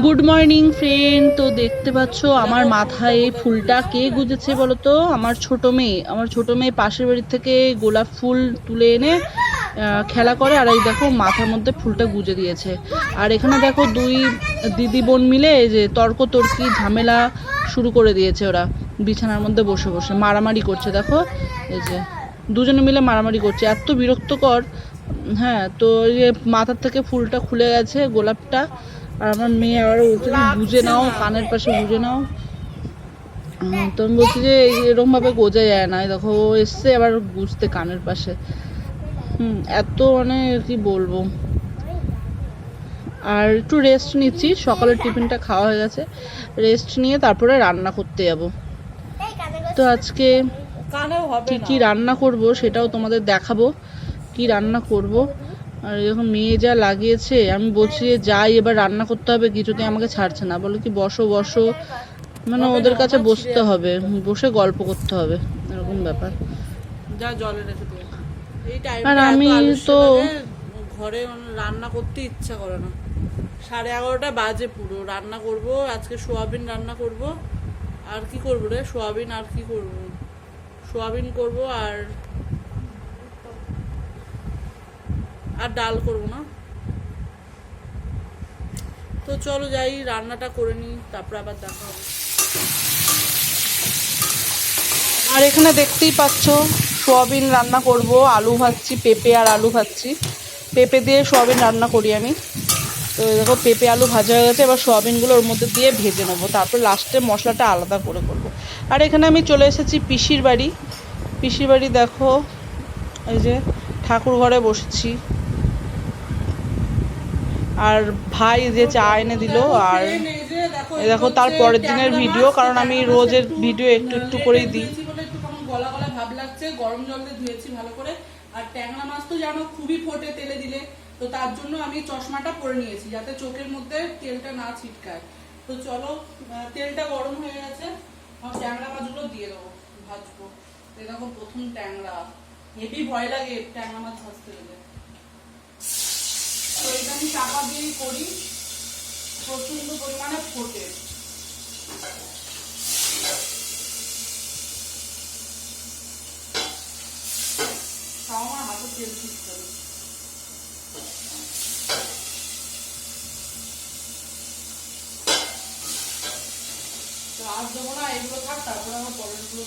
Good morning friend তো দেখতে পাচ্ছ আমার মাথায় এই ফুলটা কে গুজেছে বলো তো আমার ছোট মেয়ে। আমার ছোট মেয়ে পাশের বাড়ির থেকে গোলাপ ফুল তুলে এনে খেলা করে আর এই দেখো মাথার মধ্যে ফুলটা গুজে দিয়েছে। আর এখানে দেখো দুই দিদি বোন মিলে যে তর্ক তর্কি ঝামেলা শুরু করে দিয়েছে ওরা। বিছানার মধ্যে বসে বসে মারামারি করছে, দেখো। এই যে দুজনে মিলে মারামারি করছে। এত বিরক্তকর। হ্যাঁ তো এই মাথার থেকে ফুলটা খুলে গেছে গোলাপটা। আর আমার মেয়ে আবার বলছে বুঝে নাও কানের পাশে বুঝে নাও। তো আমি বলছি যে এরকম ভাবে গোজা যায় না। দেখো ও এসছে আবার বুঝতে কানের পাশে। হুম এত মানে কি বলব। আর একটু রেস্ট নিচ্ছি। সকালের টিফিনটা খাওয়া হয়ে গেছে। রেস্ট নিয়ে তারপরে রান্না করতে যাব। তো আজকে কি কি রান্না করব সেটাও তোমাদের দেখাবো। কি রান্না করব? আর যখন মেয়ে যা লাগিয়েছে আমি বলছি যে যাই এবার রান্না করতে হবে কিছুতেই আমাকে ছাড়ছে না। বলে কি বসো বসো। মানে ওদের কাছে বসতে হবে বসে গল্প করতে হবে এরকম ব্যাপার। যা জলে রেখে আর আমি তো- ঘরে মানে রান্না করতে ইচ্ছা করে না। সাড়ে এগারোটা বাজে পুরো রান্না করব আজকে সোয়াবিন রান্না করব। আর কি করব রে? সোয়াবিন আর কি করব? সোয়াবিন করব আর আর ডাল করব না। তো চলো যাই, রান্নাটা করে নিই, তারপর আবার দেখা হবে। আর এখানে দেখতেই পাচ্ছ, সোয়াবিন রান্না করব, আলু ভাজছি, পেঁপে আর আলু ভাজছি। পেঁপে দিয়ে সোয়াবিন রান্না করি আমি। তো দেখো, পেঁপে আলু ভাজা হয়ে গেছে, এবার সোয়াবিনগুলো ওর মধ্যে দিয়ে ভেজে নেব। তারপর লাস্টে মশলাটা আলাদা করে করব। আর এখানে আমি চলে এসেছি পিসির বাড়ি। পিসির বাড়ি দেখো, এই যে ঠাকুর ঘরে বসেছি। আর ভাই যে চা এনে দিল আর দেখো তার পরের দিনের ভিডিও কারণ আমি রোজের ভিডিও একটু একটু করেই দিই। ট্যাংরা মাছ জন্য আমি চশমাটা নিয়েছি যাতে চোখের মধ্যে তেলটা না ছিটকায়। তো চলো তেলটা গরম হয়ে গেছে দিয়ে দেবো, ভাজবো। প্রথম ট্যাংরা। হেভি ভয় লাগে ট্যাংরা মাছ ভাজতে গেলে। আমি চাপা দিয়েই করি প্রচণ্ড পরিমাণে ফোটে। তাও আমার হাতে তেল ছিটতে হবে তো দেবো না, এগুলো থাক, তারপরে আমার পরেরগুলো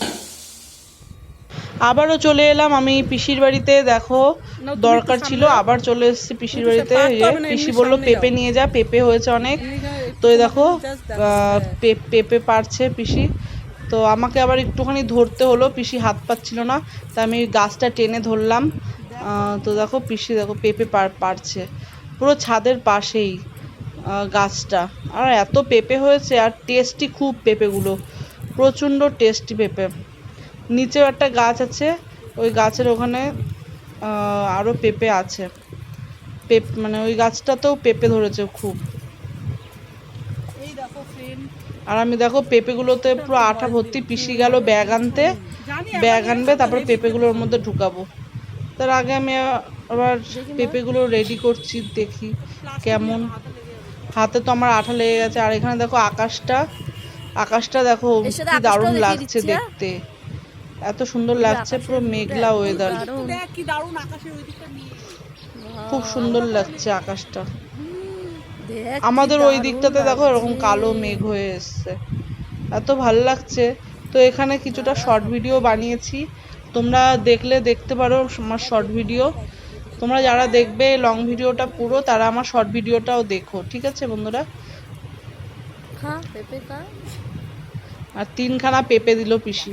আবারও চলে এলাম। আমি পিসির বাড়িতে দেখো দরকার ছিল আবার চলে এসেছি পিসির বাড়িতে। পিসি বলল পেঁপে নিয়ে যা পেঁপে হয়েছে অনেক। তো এই দেখো পেঁপে পারছে পিসি। তো আমাকে আবার একটুখানি ধরতে হলো পিসি হাত পাচ্ছিল না তা আমি গাছটা টেনে ধরলাম। তো দেখো পিসি দেখো পেঁপে পার- পারছে। পুরো ছাদের পাশেই গাছটা। আর এত পেঁপে হয়েছে আর টেস্টি খুব পেঁপেগুলো। প্রচণ্ড টেস্টি পেঁপে। নিচেও একটা গাছ আছে ওই গাছের ওখানে আরও পেঁপে আছে। পেপ মানে ওই গাছটাতেও পেঁপে ধরেছে খুব। দেখো আর আমি দেখো পেঁপেগুলোতে পুরো আঠা ভর্তি পিসি গেল ব্যাগ আনতে। ব্যাগ আনবে তারপরে পেঁপেগুলোর মধ্যে ঢুকাবো। তার আগে আমি আবার পেঁপেগুলো রেডি করছি দেখি কেমন। হাতে তো আমার আঠা লেগে গেছে আর এখানে দেখো আকাশটা। আকাশটা দেখো দারুণ লাগছে দেখতে। এত সুন্দর লাগছে পুরো মেঘলা ওয়েদার দেখ কি দারুণ আকাশের ওই দিকটা নিয়ে। খুব সুন্দর লাগছে আকাশটা। আমাদের ওই দিকটাতে দেখো এরকম কালো মেঘ হয়ে এসছে। এত ভালো লাগছে। তো এখানে কিছুটা শর্ট ভিডিও বানিয়েছি। তোমরা দেখলে দেখতে পারো আমার শর্ট ভিডিও তোমরা যারা দেখবে লং ভিডিওটা পুরো তারা আমার শর্ট ভিডিওটাও দেখো ঠিক আছে বন্ধুরা? আর তিনখানা পেঁপে দিল পিসি।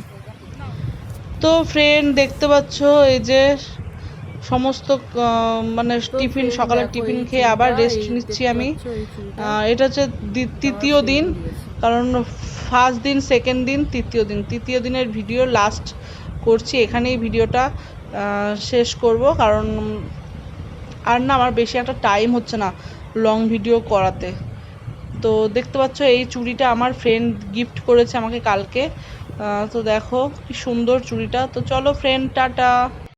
তো ফ্রেন্ড দেখতে পাচ্ছ এই যে সমস্ত মানে টিফিন সকালের টিফিন খেয়ে আবার রেস্ট নিচ্ছি আমি। এটা হচ্ছে তৃতীয় দিন কারণ ফার্স্ট দিন সেকেন্ড দিন তৃতীয় দিন। তৃতীয় দিনের ভিডিও লাস্ট করছি এখানেই ভিডিওটা শেষ করব কারণ আর না আমার বেশি একটা টাইম হচ্ছে না লং ভিডিও করাতে। তো দেখতে পাচ্ছ এই চুড়িটা আমার ফ্রেন্ড গিফট করেছে আমাকে কালকে। তো দেখো কি সুন্দর চুড়িটা। তো চলো ফ্রেন্ড টাটা।